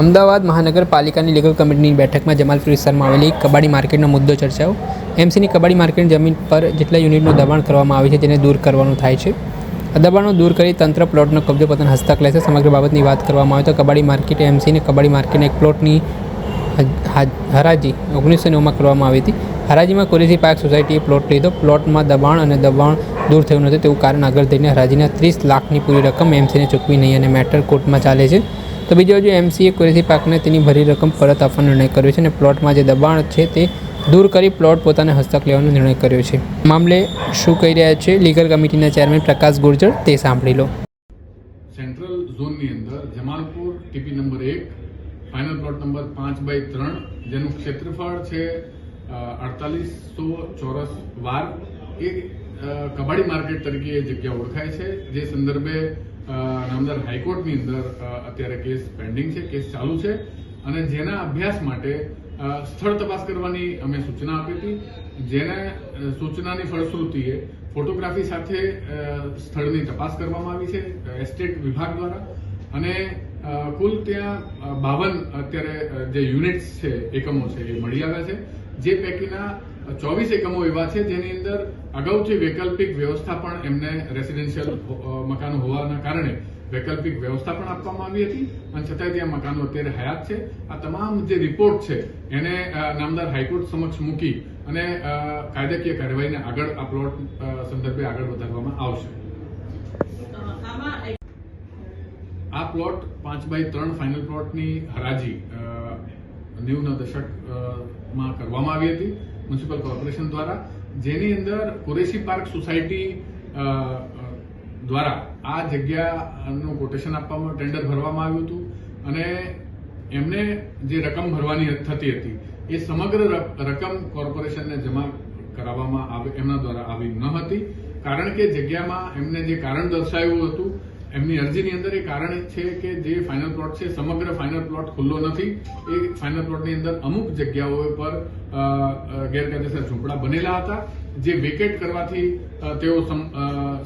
અમદાવાદ મહાનગરપાલિકાની લીગલ કમિટીની બેઠકમાં જમાલપુર વિસ્તારમાં આવેલી કબાડી માર્કેટનો મુદ્દો ચર્ચાયો. એમસીની કબાડી માર્કેટની જમીન પર જેટલા યુનિટનું દબાણ કરવામાં આવે છે તેને દૂર કરવાનું થાય છે. દબાણો દૂર કરી તંત્ર પ્લોટનો કબજો પોતાના હસ્તક લેશે. સમગ્ર બાબતની વાત કરવામાં આવે તો કબાડી માર્કેટ એમસીને કબાડી માર્કેટના એક પ્લોટની હરાજી ઓગણીસો નવમાં કરવામાં આવી હતી. હરાજીમાં કોરેસી પાર્ક સોસાયટીએ પ્લોટ લીધો. પ્લોટમાં દબાણ અને દબાણ દૂર થયું નથી તેવું કારણ આગળ થઈને હરાજીના ત્રીસ લાખની પૂરી રકમ એમસીને ચૂકવી નહીં અને મેટર કોર્ટમાં ચાલે છે. તો બીજો બાજુ એમસીએ કુરેશી પાકને તેની ભરી રકમ પરત આપવાનો નિર્ણય કર્યો છે અને પ્લોટમાં જે દબાણ છે તે દૂર કરી પ્લોટ પોતાને હસ્તક લેવાનો નિર્ણય કર્યો છે. મામલે શું કહી રહ્યા છે લીગલ કમિટીના ચેરમેન પ્રકાશ ગુર્જર તે સાંભળી લો. સેન્ટ્રલ ઝોનની અંદર જમાલપુર ટીપી નંબર એક, ફાઇનલ પ્લોટ નંબર પાંચ બાય ત્રણ, જેનું ક્ષેત્રફળ છે અડતાલીસો ચોરસ વાર, એ કબાડી માર્કેટ તરીકે એ જગ્યા ઓળખાય છે. જે સંદર્ભે નામદાર હાઈકોર્ટની અંદર અત્યારે કેસ પેન્ડિંગ છે, કેસ ચાલુ છે. અને જેના અભ્યાસ માટે સ્થળ તપાસ કરવાની અમે સૂચના આપી હતી. જેને સૂચનાની ફળશ્રુતિએ ફોટોગ્રાફી સાથે સ્થળની તપાસ કરવામાં આવી છે, એસ્ટેટ વિભાગ દ્વારા. અને કુલ ત્યાં બાવન અત્યારે જે યુનિટ્સ છે, એકમો છે, એ મળી આવ્યા છે. જે પૈકીના ચોવીસ એકમો એવા છે, જેની અંદર અગાઉથી વૈકલ્પિક વ્યવસ્થા પણ એમને રેસિડેન્શિયલ મકાનો હોવાના કારણે વૈકલ્પિક વ્યવસ્થા પણ આપવામાં આવી હતી, અને છતાંય ત્યાં મકાનો અત્યારે હયાત છે. આ તમામ જે રિપોર્ટ છે, એને નામદાર હાઈકોર્ટ સમક્ષ મૂકી અને કાયદાકીય કાર્યવાહીને આગળ આ પ્લોટ સંદર્ભે આગળ વધારવામાં આવશે. આ પ્લોટ પાંચ બાય ત્રણ ફાઇનલ પ્લોટની હરાજી નેવુંના દશકમાં કરવામાં આવી હતી. મ્યુનિસિપલ કોર્પોરેશન દ્વારા, જેની અંદર કુરેશી પાર્ક સોસાયટી દ્વારા આ જગ્યાનું કોટેશન આપવામાં ટેન્ડર ભરવામાં આવ્યું હતું. અને એમને જે રકમ ભરવાની થતી હતી, એ સમગ્ર રકમ કોર્પોરેશનને જમા કરાવવામાં એમના દ્વારા આવી ન હતી. કારણ કે જગ્યામાં એમને જે કારણ દર્શાવ્યું હતું એમની અરજીની અંદર એ કારણ છે કે જે ફાઇનલ પ્લોટ છે, સમગ્ર ફાઇનલ પ્લોટ ખુલ્લો નથી. એ ફાઇનલ પ્લોટની અંદર અમુક જગ્યાઓ પર ગેરકાયદેસર ઝૂંપડા બનેલા હતા, જે વેકેટ કરવાથી તેઓ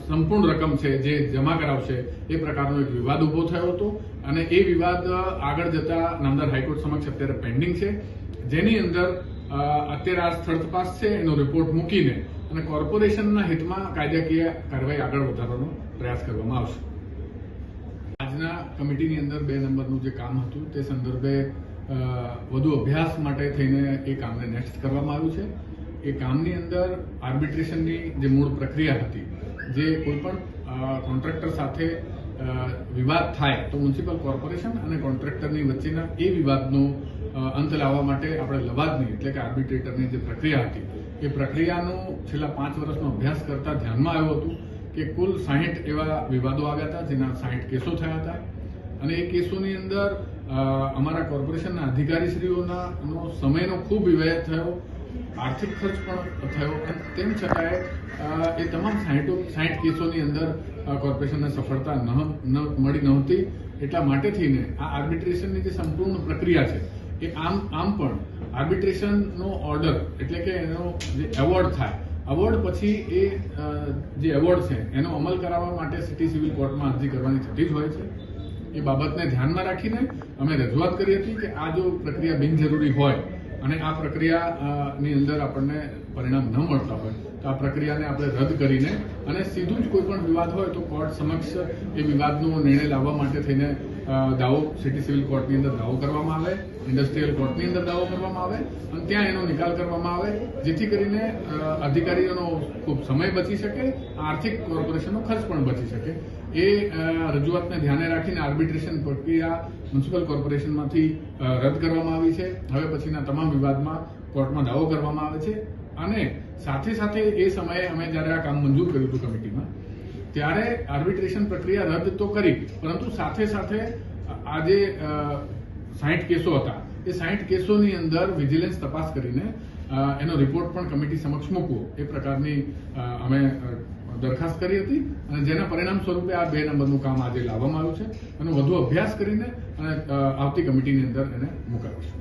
સંપૂર્ણ રકમ છે જે જમા કરાવશે, એ પ્રકારનો એક વિવાદ ઊભો થયો હતો. અને એ વિવાદ આગળ જતા નામદાર હાઈકોર્ટ સમક્ષ અત્યારે પેન્ડિંગ છે. જેની અંદર અત્યારે આ સ્થળ તપાસ છે, એનો રિપોર્ટ મૂકીને અને કોર્પોરેશનના હિતમાં કાયદાકીય કાર્યવાહી આગળ વધારવાનો પ્રયાસ કરવામાં આવશે. આજના કમિટીની અંદર બે નંબરનું જે કામ હતું, તે સંદર્ભે વધુ અભ્યાસ માટે થઈને એ કામને નેક્સ્ટ કરવામાં આવ્યું છે. એ કામની અંદર આર્બિટ્રેશનની જે મૂળ પ્રક્રિયા હતી, જે કોઈપણ કોન્ટ્રાક્ટર સાથે વિવાદ થાય તો મ્યુનિસિપલ કોર્પોરેશન અને કોન્ટ્રાક્ટરની વચ્ચેના એ વિવાદનો અંત લાવવા માટે આપણે લવાદની, એટલે કે આર્બિટ્રેટરની જે પ્રક્રિયા હતી, એ પ્રક્રિયાનો છેલ્લા પાંચ વર્ષનો અભ્યાસ કરતા ધ્યાનમાં આવ્યું હતું. કે કુલ સાહીઠ એવા વિવાદો આવ્યા હતા, જેના સાહીઠ કેસો થયા હતા. અને એ કેસોની અંદર અમારા કોર્પોરેશનના અધિકારીશ્રીઓના સમયનો ખૂબ વ્યય થયો, આર્થિક ખર્ચ પણ થયો તેમ છતાંય એ તમામ સાહીઠો, સાહીઠ કેસોની અંદર કોર્પોરેશનને સફળતા ન મળી નહોતી. એટલા માટે થઈને આ આર્બિટ્રેશનની જે સંપૂર્ણ પ્રક્રિયા છે, એ આમ આમ પણ આર્બિટ્રેશનનો ઓર્ડર એટલે કે એનો જે એવોર્ડ થાય એવોર્ડ પછી એ જે એવોર્ડ છે, એનો અમલ કરાવવા માટે સિટી સિવિલ કોર્ટમાં અરજી કરવાની થતી જ હોય છે. એ બાબતને ધ્યાનમાં રાખીને અમે રજૂઆત કરી હતી કે આ જો પ્રક્રિયા બિનજરૂરી હોય અને આ પ્રક્રિયાની અંદર આપણને પરિણામ ન મળતા હોય, તો આ પ્રક્રિયાને આપણે રદ કરીને અને સીધું જ કોઈ પણ વિવાદ હોય તો કોર્ટ સમક્ષ એ વિવાદનો નિર્ણય લાવવા માટે થઈને દાવો સિટી સિવિલ કોર્ટની અંદર દાવો કરવામાં આવે, ઇન્ડસ્ટ્રીયલ કોર્ટની અંદર દાવો કરવામાં આવે, અને ત્યાં એનો નિકાલ કરવામાં આવે, જેથી કરીને અધિકારીઓનો ખૂબ સમય બચી શકે, આર્થિક કોર્પોરેશનનો ખર્ચ પણ બચી શકે. એ રજૂઆતને ધ્યાને રાખીને આર્બિટ્રેશન પ્રક્રિયા મ્યુનિસિપલ કોર્પોરેશનમાંથી રદ કરવામાં આવી છે. હવે પછીના તમામ વિવાદમાં કોર્ટમાં દાવો કરવામાં આવે છે. અને સાથે સાથે એ સમયે અમે જ્યારે આ કામ મંજૂર કર્યું હતું કમિટીમાં ત્યારે આર્બિટ્રેશન પ્રક્રિયા રદ તો કરી, પરંતુ સાથે સાથે આ જે સાહીઠ કેસો હતા, એ સાહીઠ કેસોની અંદર વિજિલન્સ તપાસ કરીને એનો રિપોર્ટ પણ કમિટી સમક્ષ મૂકવો. એ પ્રકારની અમે દરખાસ્ત કરી હતી અને જેના પરિણામ સ્વરૂપે આ બે નંબરનું કામ આજે લાવવામાં આવ્યું છે. એનો વધુ અભ્યાસ કરીને અને આવતી કમિટીની અંદર એને મુકાવીશું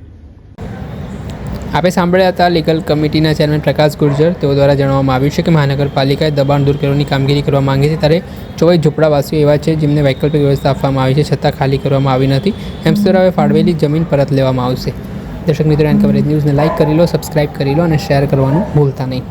આપે સાંભળ્યા હતા લીગલ કમિટીના ચેરમેન પ્રકાશ ગુર્જર. તેઓ દ્વારા જણાવવામાં આવ્યું છે કે મહાનગરપાલિકાએ દબાણ દૂર કરવાની કામગીરી કરવા માંગે છે. ત્યારે ચોવીસ ઝૂંપડાવાસીઓ એવા છે જેમને વૈકલ્પિક વ્યવસ્થા આપવામાં આવી છે, છતાં ખાલી કરવામાં આવી નથી. એમ્સ દ્વારા ફાળવેલી જમીન પરત લેવામાં આવશે. દર્શક મિત્રો એન કવરેજ ન્યૂઝને લાઇક કરી લો સબસ્ક્રાઇબ કરી લો અને શેર કરવાનું ભૂલતા નહીં.